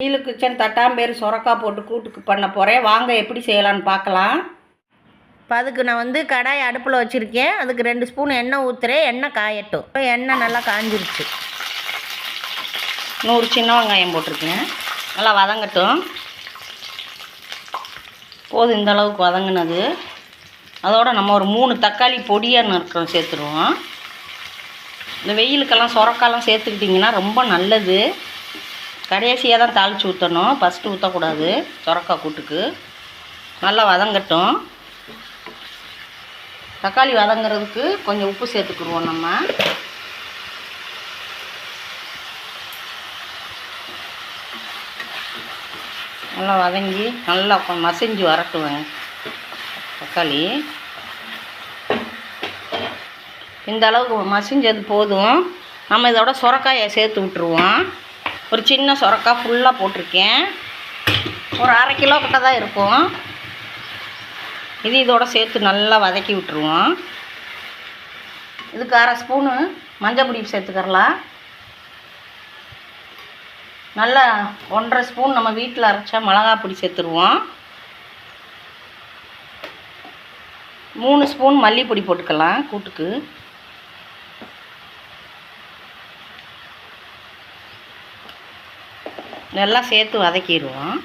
Steel kitchen தட்டாம்பேர் சுரக்காய் போட்டு கூட்டுக்கு பண்ண போகிறேன் வாங்க எப்படி செய்யலான்னு பார்க்கலாம். இப்போ அதுக்கு நான் வந்து கடாய் அடுப்பில் வச்சுருக்கேன். அதுக்கு ரெண்டு ஸ்பூன் எண்ணெய் ஊற்றுறேன் எண்ணெய் காயட்டும். இப்போ எண்ணெய் நல்லா காஞ்சிருச்சு. நூறு சின்ன வெங்காயம் போட்டிருக்கேன். நல்லா வதங்கட்டும். போதும் இந்த அளவுக்கு வதங்கினது. அதோட நம்ம ஒரு மூணு தக்காளி பொடியாக நறுக்கிறோம் சேர்த்துருவோம். இந்த வெயிலுக்கெல்லாம் சுரக்காலாம் சேர்த்துக்கிட்டிங்கன்னா ரொம்ப நல்லது. கடைசியாக தான் தாளித்து ஊற்றணும் ஃபஸ்ட்டு ஊற்றக்கூடாது சுரக்காய் கூட்டுக்கு. நல்லா வதங்கட்டும். தக்காளி வதங்குறதுக்கு கொஞ்சம் உப்பு சேர்த்துக்குருவோம் நம்ம. நல்லா வதங்கி நல்லா மசைஞ்சு மசிஞ்சு வரட்டுவேன் தக்காளி. இந்த அளவுக்கு மசிஞ்சது போதும். நம்ம இதோட சுரக்காயை சேர்த்து விட்ருவோம் ஒரு சின்ன சுரக்காய் ஃபுல்லாக போட்டிருக்கேன். ஒரு அரை கிலோ கிட்ட தான் இருக்கும். இது இதோட சேர்த்து நல்லா வதக்கி விட்ருவோம் இதுக்கு அரை ஸ்பூனு மஞ்சள் பொடி சேர்த்துக்கரலாம் நல்லா ஒன்றரை ஸ்பூன் நம்ம வீட்டில் அரைச்சா மிளகா பொடி சேர்த்துருவோம். மூணு ஸ்பூன் மல்லிப்பொடி போட்டுக்கலாம் கூட்டுக்கு. நல்லா சேர்த்து வதக்கிடுவோம்.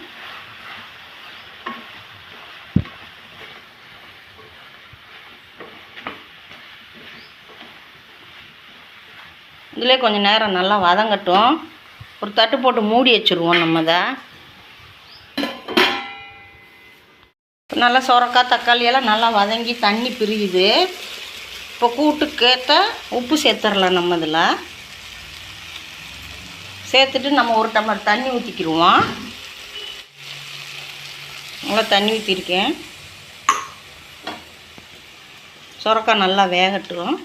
இதிலே கொஞ்சம் நேரம் நல்லா வதங்கட்டும். ஒரு தட்டு போட்டு மூடி வச்சுருவோம் நம்ம இதை. நல்லா சுரக்காய் தக்காளி எல்லாம் நல்லா வதங்கி தண்ணி பிரியுது. இப்போ கூட்டுக்கேற்ற உப்பு சேர்த்துடலாம் நம்ம இதில். சேர்த்துட்டு நம்ம ஒரு டம்ளர் தண்ணி ஊற்றிக்கிடுவோம் நல்லா தண்ணி ஊற்றிருக்கேன் சுரக்காய் நல்லா வேகட்டும்.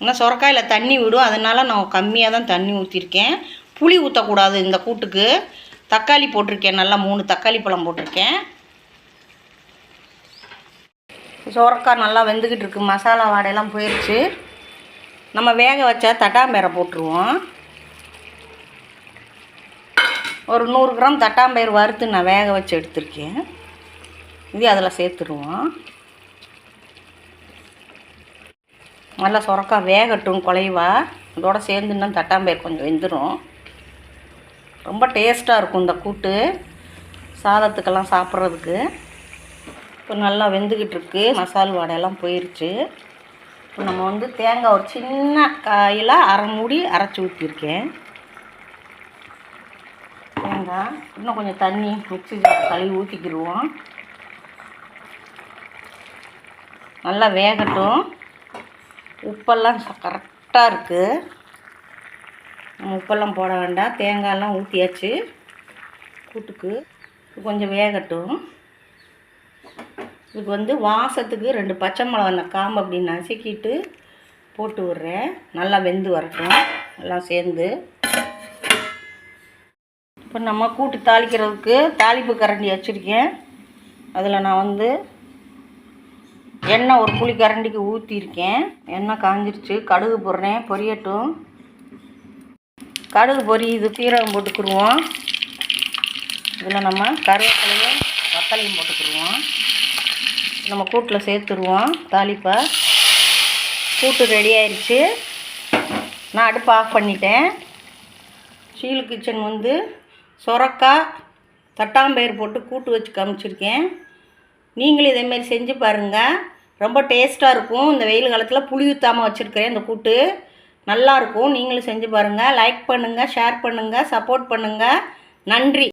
ஆனால் சுரக்காயில் தண்ணி விடும். அதனால் நான் கம்மியாக தான் தண்ணி ஊற்றிருக்கேன் புளி ஊற்றக்கூடாது இந்த கூட்டுக்கு. தக்காளி போட்டிருக்கேன். நல்லா மூணு தக்காளி பழம் போட்டிருக்கேன். சுரக்காய் நல்லா வெந்துக்கிட்டு இருக்கு. மசாலா வாடையெல்லாம் போயிடுச்சு நம்ம வேக வச்ச தட்டாம்பயிரை போட்டுருவோம். ஒரு நூறு கிராம் தட்டாம்பயிர் வறுத்து நான் வேக வச்சு எடுத்திருக்கேன். இது அதில் சேர்த்துருவோம். நல்லா சுரக்கா வேகட்டும் குலைவா இதோட சேர்ந்துன்னா தட்டாம்பயிர் கொஞ்சம் வெந்துடும் ரொம்ப டேஸ்ட்டாக இருக்கும் இந்த கூட்டு. சாதத்துக்கெல்லாம் சாப்பிட்றதுக்கு. இப்போ நல்லா வெந்துக்கிட்டு இருக்கு. மசால் வாடையெல்லாம் போயிருச்சு. இப்போ நம்ம வந்து தேங்காய் ஒரு சின்ன காயில் அரை மூடி அரைச்சி ஊற்றிருக்கேன் தேங்காய் இன்னும் கொஞ்சம் தண்ணி மிக்சி கழுவி ஊற்றிக்கிடுவோம் நல்லா வேகட்டும். உப்பெல்லாம் கரெக்டாக இருக்குது நம்ம உப்பெல்லாம் போட வேண்டாம். தேங்காயெல்லாம் ஊற்றியாச்சு கூட்டுக்கு. கொஞ்சம் வேகட்டும். இதுக்கு வந்து வாசத்துக்கு ரெண்டு பச்சை மிளகா அந்த காம்பு அப்படி நசுக்கிட்டு போட்டு விட்றேன். நல்லா வெந்து வரட்டும். எல்லாம் சேர்ந்து. இப்போ நம்ம கூட்டு தாளிக்கிறதுக்கு தாளிப்பு கரண்டி வச்சுருக்கேன். அதில் நான் வந்து எண்ணெய் ஒரு புளி கரண்டிக்கு ஊற்றிருக்கேன் எண்ணெய் காஞ்சிருச்சு. கடுகு போடுறேன். பொரியட்டும். கடுகு பொரியுது சீரகம் போட்டுக்குருவோம் இதில் நம்ம கருவேப்பிலையும் வத்தலையும் போட்டுக்குருவோம் நம்ம கூட்டில் சேர்த்துருவோம் தாளிப்பை. கூட்டு ரெடி ஆயிடுச்சு நான் அடுப்பு ஆஃப் பண்ணிட்டேன். ஷீலு கிச்சன் வந்து சொரக்காய் தட்டாம்பயிர் போட்டு கூட்டு வச்சு காமிச்சிருக்கேன். நீங்களும் இதேமாரி செஞ்சு பாருங்கள் ரொம்ப டேஸ்ட்டாக இருக்கும். இந்த வெயில் காலத்தில் புளி ஊற்றாமல் வச்சுருக்கிறேன் இந்த கூட்டு. நல்லாயிருக்கும் நீங்களும் செஞ்சு பாருங்கள் லைக் பண்ணுங்கள் ஷேர் பண்ணுங்கள் சப்போர்ட் பண்ணுங்கள் நன்றி.